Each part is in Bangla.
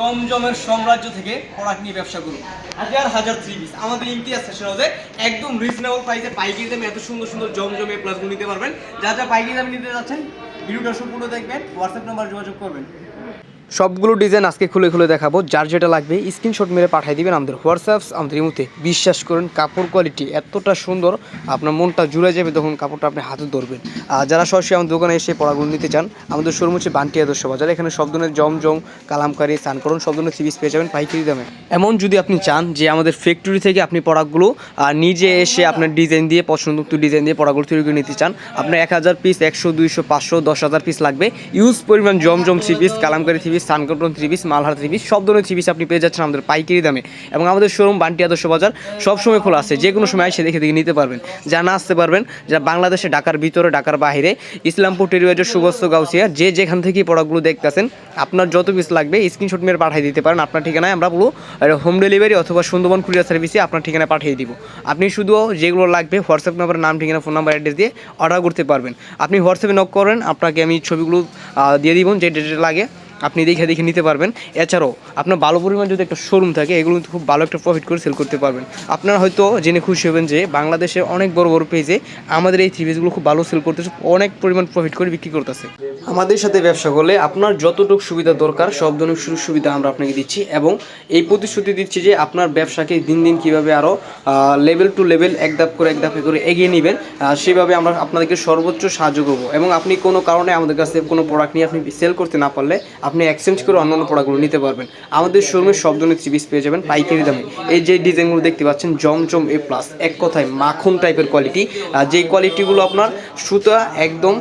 জমজমের সাম্রাজ্য থেকে প্রোডাক্ট নিয়ে ব্যবসা করুন। হাজার হাজার থ্রি পিস আমাদের ইমতিয়াজ সেশন হাউসে একদম রিজনেবল প্রাইসে পাইকারি দামে এত সুন্দর সুন্দর জমজমে প্লাসগুলো নিতে পারবেন। যা যা পাইকারি দামে নিতে যাচ্ছেন, ভিডিওটা সম্পূর্ণ দেখবেন হোয়াটসঅ্যাপ নাম্বার যোগাযোগ করবেন। সবগুলো ডিজাইন আজকে খুলে খুলে দেখাবো। যার যেটা লাগবে স্ক্রিনশট মেরে পাঠিয়ে দিবেন আমাদের হোয়াটসঅ্যাপ আমাদের ইমুতে। বিশ্বাস করেন, কাপড় কোয়ালিটি এতটা সুন্দর, আপনার মনটা জুড়ে যাবে তখন কাপড়টা আপনি হাতে ধরবেন। আর যারা সরাসরি আমাদের দোকানে এসে পড়াগুলো নিতে চান, আমাদের শোরুম হচ্ছে বান্টি আদর্শ বাজার। এখানে সব ধরনের জমজম, কালামকারি সানকরণ সব ধরনের সিরিজ পেয়ে যাবেন পাইকারি দামে। এমন যদি আপনি চান যে আমাদের ফ্যাক্টরি থেকে আপনি পড়াগুলো নিজে এসে আপনার ডিজাইন দিয়ে, পছন্দ ডিজাইন দিয়ে পড়াগুলো তৈরি করে নিতে চান, আপনার এক হাজার পিস একশো, দুইশো, পাঁচশো, দশ হাজার পিস লাগবে। ইউজ পরিমাণ জমজম three piece kalamkari three piece সানকটন three piece Malhar three piece সব ধরনের থ্রি পিস আপনি পেয়ে যাচ্ছেন আমাদের পাইকারি দামে। এবং আমাদের শোরুম বান্টি আদর্শ বাজার সবসময় খোলা আছে। যে কোনো সময় এসে দেখে দেখে নিতে পারবেন। যা না আসতে পারবেন, যারা বাংলাদেশে, ঢাকার ভিতরে, ঢাকার বাইরে ইসলামপুর টেরিবাজার সুগস্ত গাউসিয়া, যে যেখান থেকে প্রোডাক্টগুলো দেখতেছেন, আপনার যত পিস লাগবে স্ক্রিনশট মেরে পাঠিয়ে দিতে পারেন। আপনার ঠিকানায় আমরা পুরো হোম ডেলিভারি অথবা সুন্দরবন কুরিয়ার সার্ভিসে আপনার ঠিকানায় পাঠিয়ে দিব। আপনি শুধু যেগুলো লাগবে হোয়াটসঅ্যাপ নাম্বার নাম, ঠিকানা ফোন নাম্বার অ্যাড্রেস দিয়ে অর্ডার করতে পারবেন। আপনি হোয়াটসঅ্যাপে নক করেন, আপনাকে আমি ছবিগুলো দিয়ে দিব, যে ডেটে লাগে। আপনি দেখে দেখে নিতে পারবেন। এছাড়াও, আপনার ভালো পরিমাণ যদি একটা শোরুম থাকে, এগুলো কিন্তু খুব ভালো একটা প্রফিট করে সেল করতে পারবেন। আপনারা হয়তো জেনে খুশি হবেন যে বাংলাদেশের অনেক বড় বড় পেজে আমাদের এই থ্রি পিসগুলো খুব ভালো সেল করতেছে, অনেক পরিমাণ প্রফিট করে বিক্রি করতেছে। আমাদের সাথে ব্যবসা করলে আপনার যতটুকু সুবিধা দরকার, সব ধরনের সুযোগ সুবিধা আমরা আপনাকে দিচ্ছি এবং এই প্রতিশ্রুতি দিচ্ছি যে, আপনার ব্যবসাকে দিন দিন কীভাবে আরও লেভেল টু লেভেল এক ধাপ করে, এক ধাপে করে এগিয়ে নেবেন সেভাবে আমরা আপনাদেরকে সর্বোচ্চ সাহায্য করব। এবং আপনি কোনো কারণে আমাদের কাছে কোনো প্রোডাক্ট নিয়ে আপনি সেল করতে না পারলে আপনি এক্সচেঞ্জ করে অন্যান্য প্রোডাক্টগুলো নিতে পারবেন। আমাদের শোরুমে সব ধরনের সিরিজ পেয়ে যাবেন, পাইকারি দামে। এই যে ডিজাইনগুলো দেখতে পাচ্ছেন, জমজম এ প্লাস এক কথায় মাখন টাইপের কোয়ালিটি যেই কোয়ালিটিগুলো আপনার, সুতা একদম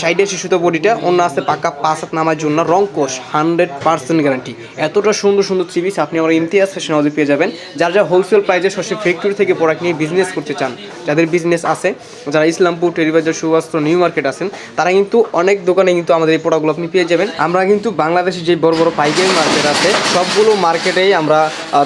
সাইডে এসে সুতো বডিটা, অন্য আছে পাকা পাঁচ হাত নামার জন্য, রং কোষ হান্ড্রেড পার্সেন্ট গ্যারান্টি এতটা সুন্দর সুন্দর থ্রি পিস আপনি আমার ইমতিয়াজ ফ্যাশন হাউসে পেয়ে যাবেন। যার যা হোলসেল প্রাইসে সরাসরি ফ্যাক্টরি থেকে প্রোডাক্ট নিয়ে বিজনেস করতে চান, যাদের বিজনেস আছে, যারা ইসলামপুর, টেরিবাজার সুবস্ত্র নিউ মার্কেট আছেন, তারা কিন্তু অনেক দোকানে কিন্তু আমাদের এই প্রোডাক্টগুলো আপনি পেয়ে যাবেন। আমরা কিন্তু বাংলাদেশে যে বড় বড় পাইকারি মার্কেট আছে, সবগুলো মার্কেটেই আমরা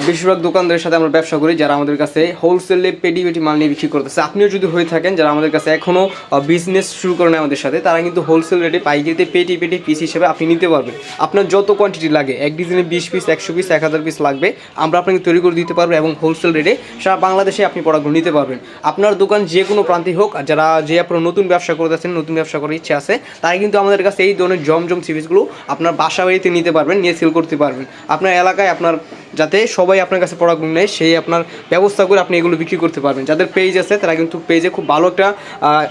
বেশিরভাগ দোকানদারের সাথে আমরা ব্যবসা করি যারা আমাদের কাছে হোলসেলে পেটি পেটি মাল নিয়ে বিক্রি করতেছে। আপনিও যদি হয়ে থাকেন, যারা আমাদের কাছে এখনও বিজনেস শুরু করেন আমাদের সাথে, তারা কিন্তু হোলসেল রেটে পাইকারিতে পেটি পেটি পিস হিসেবে আপনি নিতে পারবেন। আপনার যত কোয়ান্টিটি লাগে, এক ডিজাইনে বিশ পিস একশো পিস এক হাজার পিস লাগবে, আমরা আপনাকে তৈরি করে দিতে পারব এবং হোলসেল রেটে সারা বাংলাদেশে আপনি প্রোডাক্টগুলো নিতে পারবেন। আপনার দোকান যে কোনো প্রান্তে হোক, আর যারা, যে আপনার নতুন ব্যবসা করতেছেন নতুন ব্যবসা করার ইচ্ছে আছে, তারা কিন্তু আমাদের কাছে এই ধরনের জমজম সিরিজগুলো আপনার বাসা বাড়িতে নিতে পারবেন, নিয়ে সেল করতে পারবেন। আপনার এলাকায় আপনার যাতে সবাই আপনার কাছে প্রোডাক্ট নেয়, সেই আপনার ব্যবস্থা করে আপনি এগুলো বিক্রি করতে পারবেন। যাদের পেজ আছে, তারা কিন্তু পেজে খুব ভালো একটা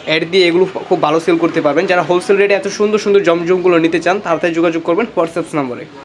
অ্যাড দিয়ে এগুলো খুব ভালো সেল করতে পারবেন। যারা হোলসেল রেটে এত সুন্দর সুন্দর জমজমগুলো নিতে চান, তাড়াতাড়ি যোগাযোগ করবেন হোয়াটসঅ্যাপ নম্বরে